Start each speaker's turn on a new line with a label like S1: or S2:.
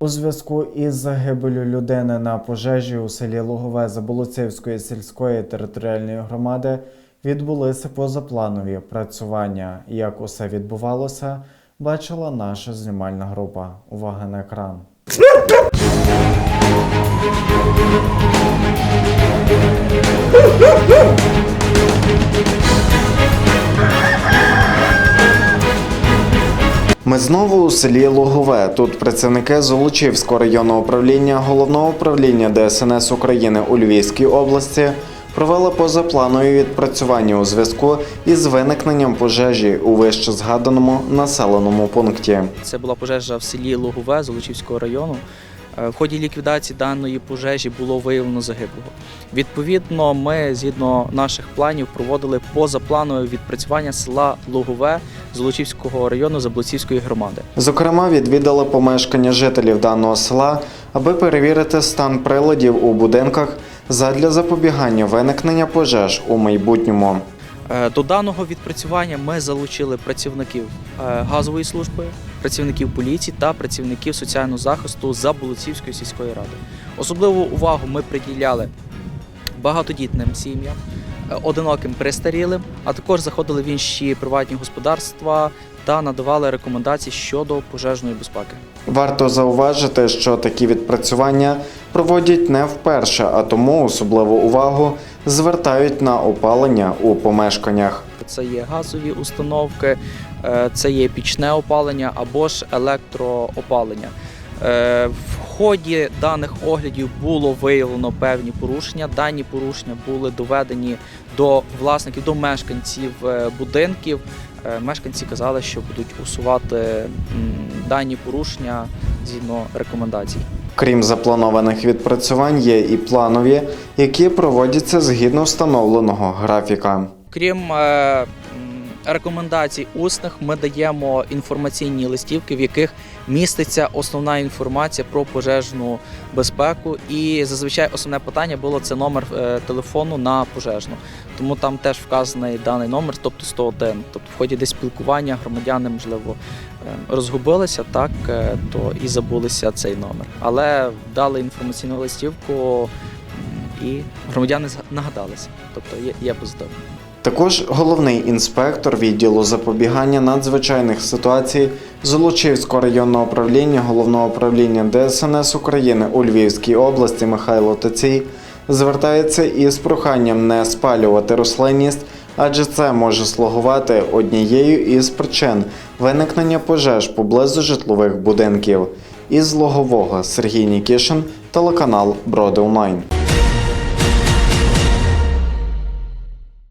S1: У зв'язку із загибелю людини на пожежі у селі Лугове Заболоцівської сільської територіальної громади відбулися позапланові працювання. Як усе відбувалося, бачила наша знімальна група. Увага на екран. Ми знову у селі Лугове. Тут працівники Золочівського районного управління головного управління ДСНС України у Львівській області провели позапланові відпрацювання у зв'язку із виникненням пожежі у вище згаданому населеному пункті.
S2: Це була пожежа в селі Лугове Золочівського району. Е, В ході ліквідації даної пожежі було виявлено загиблого. Відповідно, ми згідно наших планів проводили позапланове відпрацювання села Лугове Золочівського району Заблоцівської громади.
S1: Зокрема, відвідали помешкання жителів даного села, аби перевірити стан приладів у будинках задля запобігання виникнення пожеж у майбутньому.
S2: Е, До даного відпрацювання ми залучили працівників е, газової служби, працівників поліції та працівників соціального захисту Заболоцівської сільської ради. Особливу увагу ми приділяли багатодітним сім'ям, е, одиноким престарілим, а також заходили в інші приватні господарства та надавали рекомендації щодо пожежної безпеки.
S1: Варто зауважити, що такі відпрацювання проводять не вперше, а тому особливу увагу звертають на опалення у помешканнях.
S2: Це є газові установки, е, це є пічне опалення або ж електроопалення. Е, В ході даних оглядів було виявлено певні порушення. Дані порушення були доведені до власників, до мешканців е, будинків. Мешканці казали, що будуть усувати дані порушення згідно рекомендацій.
S1: Крім запланованих відпрацювань, є і планові, які проводяться згідно встановленого графіка.
S2: Крім е, рекомендацій усних, ми даємо інформаційні листівки, в яких міститься основна інформація про пожежну безпеку. І зазвичай основне питання було це номер е, телефону на пожежну. Тому там теж вказаний даний номер, тобто 101. Тобто в ході десь спілкування громадяни, можливо, е, розгубилися, так е, то і забулися цей номер. Але дали інформаційну листівку. І громадяни нагадалися, тобто є, є позитив.
S1: Також головний інспектор відділу запобігання надзвичайних ситуацій Золочівського районного управління головного управління ДСНС України у Львівській області Михайло Тацій звертається із проханням не спалювати рослинність, адже це може слугувати однією із причин виникнення пожеж поблизу житлових будинків. Із Логового Сергій Нікішин, телеканал Броди Онлайн.